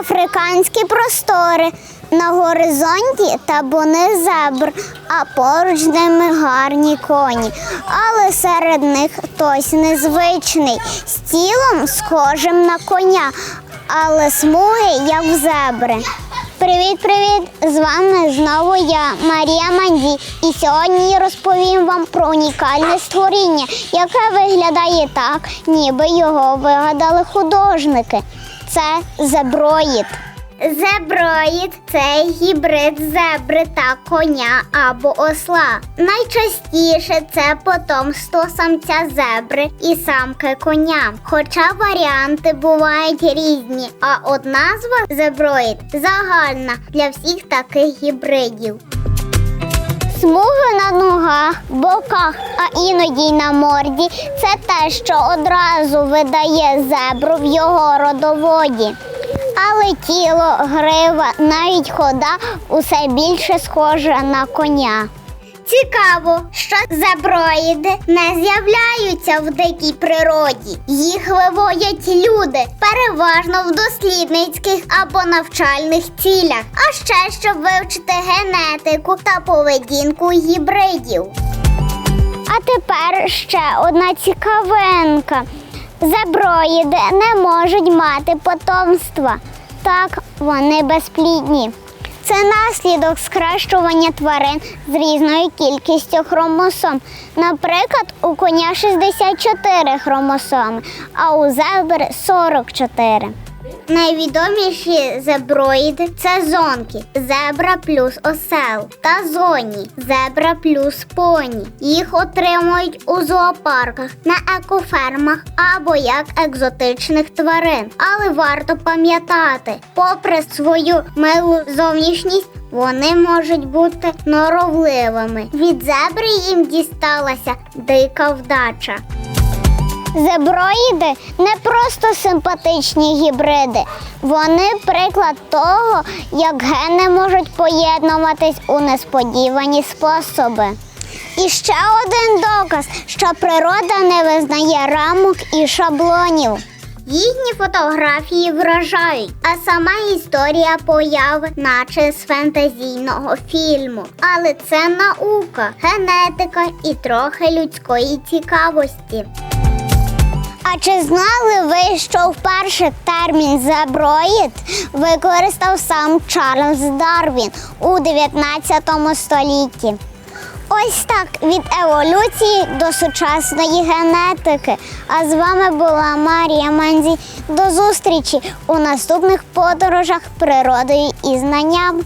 Африканські простори. На горизонті табуни зебр, а поруч ними гарні коні. Але серед них хтось незвичний, з тілом схожим на коня, але смуги, як в зебри. Привіт, привіт! З вами знову я, Марія Манді. І сьогодні розповім вам про унікальне створіння, яке виглядає так, ніби його вигадали художники. Це зеброїд. Зеброїд це гібрид зебри та коня або осла. Найчастіше це потомство самця зебри і самки коня. Хоча варіанти бувають різні, а от назва зеброїд загальна для всіх таких гібридів. Смуги на ногах, боках, а іноді й на морді це те, що одразу видає зебру в його родоводі. Але тіло, грива, навіть хода усе більше схоже на коня. Цікаво, що зеброїди не з'являються в дикій природі. Їх виводять люди, переважно в дослідницьких або навчальних цілях, а ще щоб вивчити генетику та поведінку гібридів. А тепер ще одна цікавинка. Зеброїди не можуть мати потомства. Так, вони безплідні. Це наслідок скращування тварин з різною кількістю хромосом. Наприклад, у коня 64 хромосоми, а у зебри 44. Найвідоміші зеброїди це зонки, зебра плюс осел та зоні, зебра плюс поні. Їх отримують у зоопарках, на екофермах або як екзотичних тварин. Але варто пам'ятати, попри свою милу зовнішність, вони можуть бути норовливими. Від зебри їм дісталася дика вдача. Зеброїди не просто симпатичні гібриди, вони приклад того, як гени можуть поєднуватись у несподівані способи. І ще один доказ, що природа не визнає рамок і шаблонів. Їхні фотографії вражають, а сама історія появи, наче з фентезійного фільму. Але це наука, генетика і трохи людської цікавості. А чи знали ви, що вперше термін зеброїд використав сам Чарльз Дарвін у 19 столітті? Ось так від еволюції до сучасної генетики. А з вами була Марія Манзі. До зустрічі у наступних подорожах природою і знанням.